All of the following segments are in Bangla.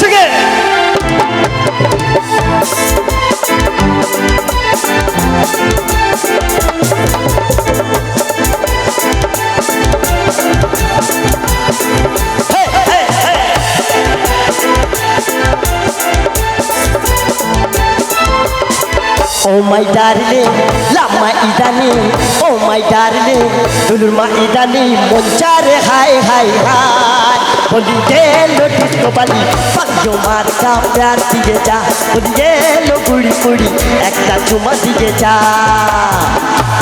সঙ্গে Oh my darling, lama idani. Oh my darling, dulur ma idani. Monchare hi hi hi. বলি গেলো ডিস্কো বালি মার্কা প্যার দিয়ে যা। বলি গেলো কুড়ি কুড়ি একটা চুমা দিয়ে যা।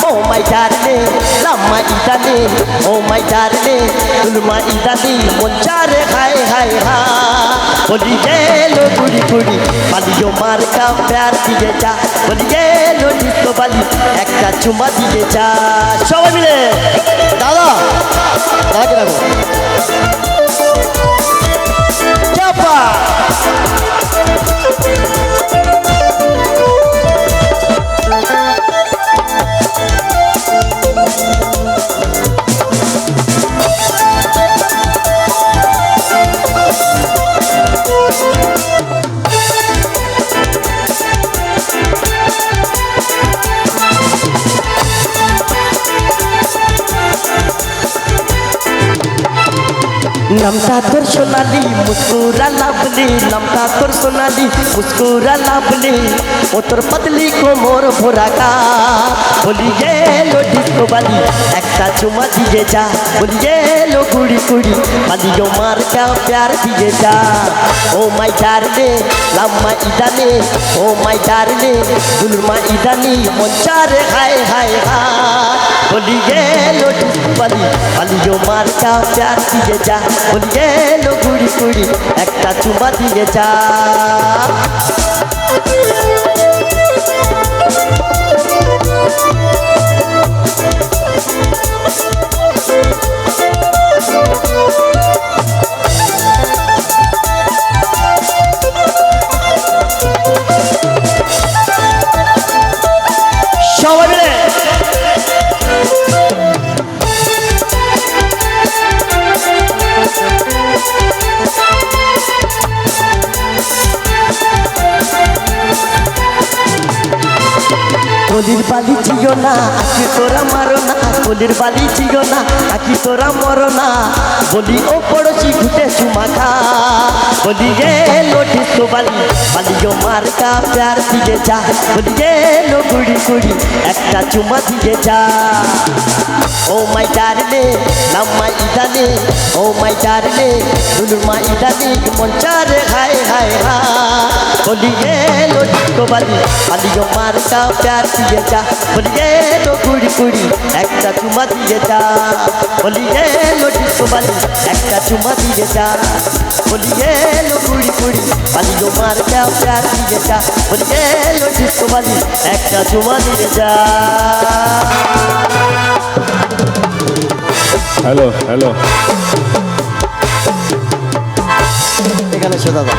ও মাই ডারলে লাম্মা ইদানি, ও মাই ডারলে তুলমা ইদানি মঞ্চারে হাই হাই হা। বলি গেলো কুড়ি কুড়ি পালিও মার্কা প্যার দিয়ে যা। বলি গেলো ডিস্কো বালি, একটা চুমা দিয়ে যা। সবাই মিলে, দাদা, দাদাকে রাখো নামটা তোর সোনালি মুস্কুরা লাভলি নামটা তোর সোনালি মুস্কুরা লাভলি ও তোর পাতলি কোমর ভোরাকা। বলি গেলো ডিস্কো বালি, একটা চুমা দিয়ে যা। বলি গেলো কুড়ি কুড়ি বালিও মার্কা প্যার দিয়ে যা। ও মাই ডারলে, লাম্মা ইদানে, ও মাই ডারলে, দুলমা ইদানি মঞ্চারে হায় হায় হায়। বলি গেলো ডিস্কো বালি বালিও মার্কা প্যার দিয়ে যা বলি গেলো কুড়ি কুড়ি একটা চুমা দিয়ে কলির বালি ছিল না আকি তোরা মারো না। কলির বালি ছিল না, আকি তোরা মরো না বলি, ও পড়োশি, ঘুটে চুমা খা। বলি গে লোটিস তো বালি বালিও মার্কা প্যার দিয়ে যা। বলি গে লো কুড়ি কুড়ি, একটা চুমা দিয়ে যা। ও মাই ডারলে লাম্মা ইদানে, ও মাই ডারলে দুলুর মা ইদানে মঞ্চারে হায় হায়, হা। বলি গে তো বালি বালিও মার্কা প্যার দিয়ে যা। বলি গে লো কুড়ি কুড়ি, একটা চুমা দিয়ে যা। বলি গে লোটিস তো বালি একটা চুমা দিয়ে যা। বলি গে লো কুড়ি কুড়ি বালিও মার্কা প্যার দিয়ে যা। বলি গে লোটিস তো বালি একটা চুমা দিয়ে যা। Hello hello. এখানে সে দাদা।